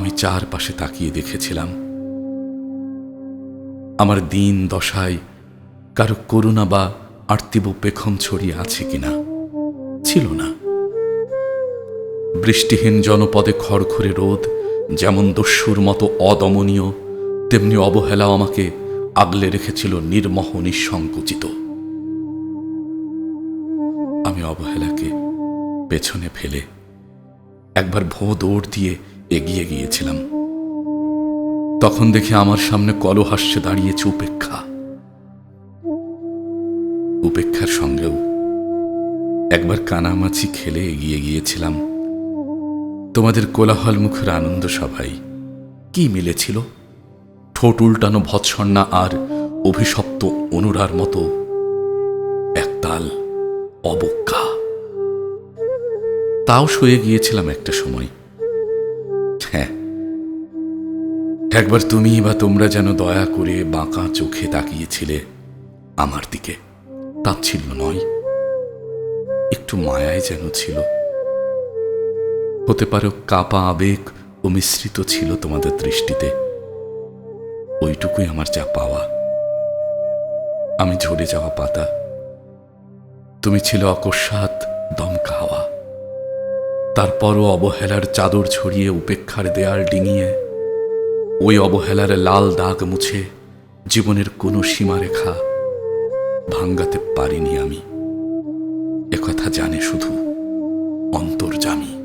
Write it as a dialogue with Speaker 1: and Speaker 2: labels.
Speaker 1: আমি চারপাশে তাকিয়ে দেখেছিলাম। আমার দিন দশায় কারও করুণা বা আর্তিব পেখম ছড়িয়ে আছে কিনা, ছিল না। বৃষ্টিহীন জনপদে খড়খড়ে রোদ, যেমন দস্যুর মতো অদমনীয়, তেমনি অবহেলা আমাকে আগলে রেখেছিল নির্মহ নিঃসংকুচিত। আমি অবহেলাকে পেছনে ফেলে একবার ভো দৌড় দিয়ে এগিয়ে গিয়েছিলাম। তখন দেখে আমার সামনে কলহাস্যে দাঁড়িয়েছে উপেক্ষা। উপেক্ষার সঙ্গেও একবার কানামাছি খেলে এগিয়ে গিয়েছিলাম। তোমাদের কোলাহল মুখের আনন্দ সভায় কি মিলেছিল? ঠোঁট উল্টানো ভৎসন্না আর অভিশপ্ত অনুরার মতো একতাল অবজ্ঞা। তাও সয়ে গিয়েছিলাম একটা সময়। হ্যাঁ একবার তুমি বা তোমরা যেন দয়া করে বাঁকা চোখে তাকিয়েছিলে আমার দিকে। তাচ্ছিল্য নয়, একটু মায়ায় যেন ছিল। হতে পারো কাপা আবেগ ও মিশ্রিত ছিল তোমাদের দৃষ্টিতে। ওইটুকুই আমার যা পাওয়া। আমি ঝরে যাওয়া পাতা। তুমি ছিল অকস্মাৎ দমকা হাওয়া তারপরও অবহেলার চাদর ছড়িয়ে উপেক্ষার দেয়াল ডিঙিয়ে ওই অবহেলার লাল দাগ মুছে জীবনের কোনো সীমারেখা ভাঙ্গাতে পারিনি আমি। একথা জানে শুধু অন্তর্জামী